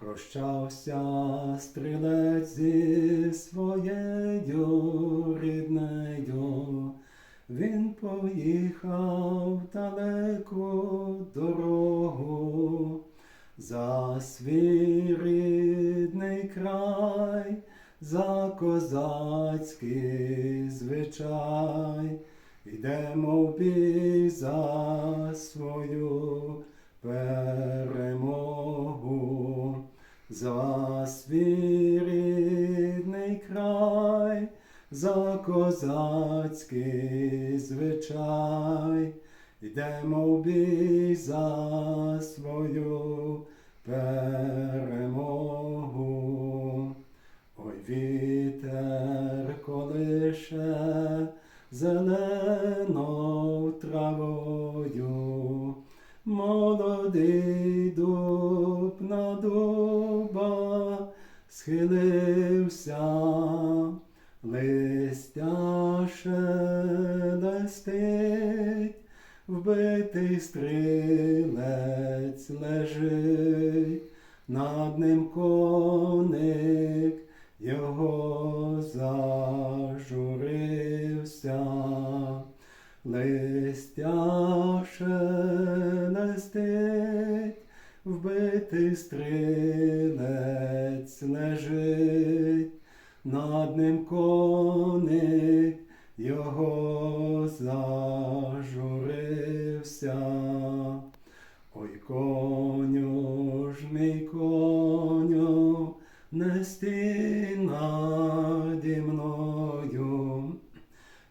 Прощався стрілець зі своєю ріднею, він поїхав далеку дорогу. За свій рідний край, за козацький звичай, йдемо в бій за свою перемогу, за свій край, за козацький звичай, йдемо в бій за свою перемогу. Ой, вітер колише зеленою травою, молодий дуб на дуба схилився, листя шелестить, вбитий стрілець лежить, над ним коник його зажурився, листя шелестить, вбитий стрілець лежить, над ним коник його зажурився. Ой, коню ж мій коню, не стій наді мною,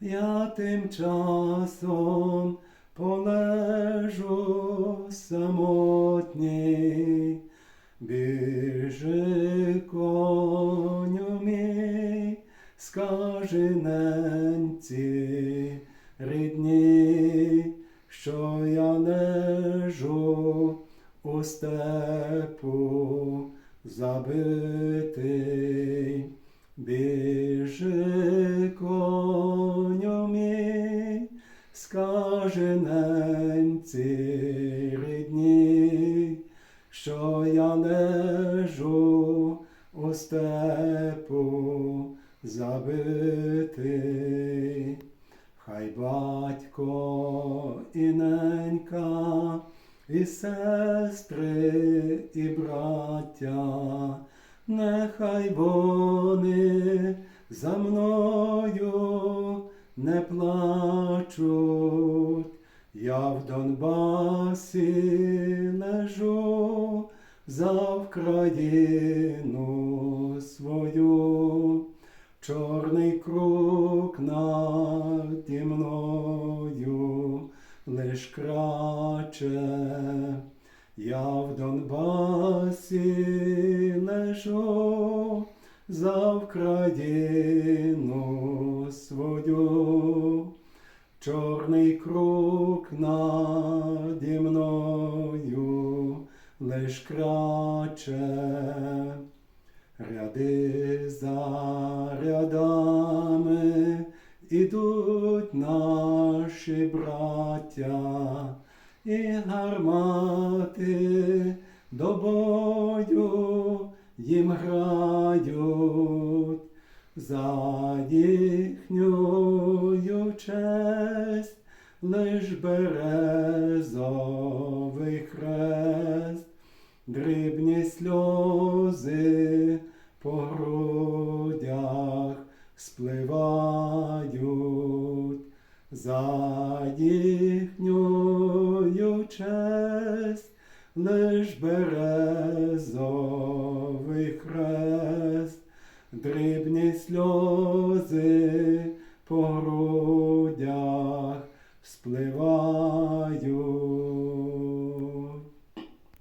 я тим часом полежу самотній, біжи коню мій, скажи ненці рідні, що я лежу у степу забитий, біжи коню мій, скажи ненці рідні, що я лежу у степу забитий. Хай батько і ненька, і сестри, і браття, нехай вони за мною не плачуть, я в Донбасі за Вкраїну свою. Чорний круг наді мною лиш краче, я в Донбасі лежу за Вкраїну свою, чорний круг наді мною лиш краче. Ряди за рядами ідуть наші браття, і гармати до бою їм грають за їхню честь, лиш березовий хрест дрібні сльози по грудях спливають за їхню честь, лиш березовий хрест, дрібні сльози по грудях спливають.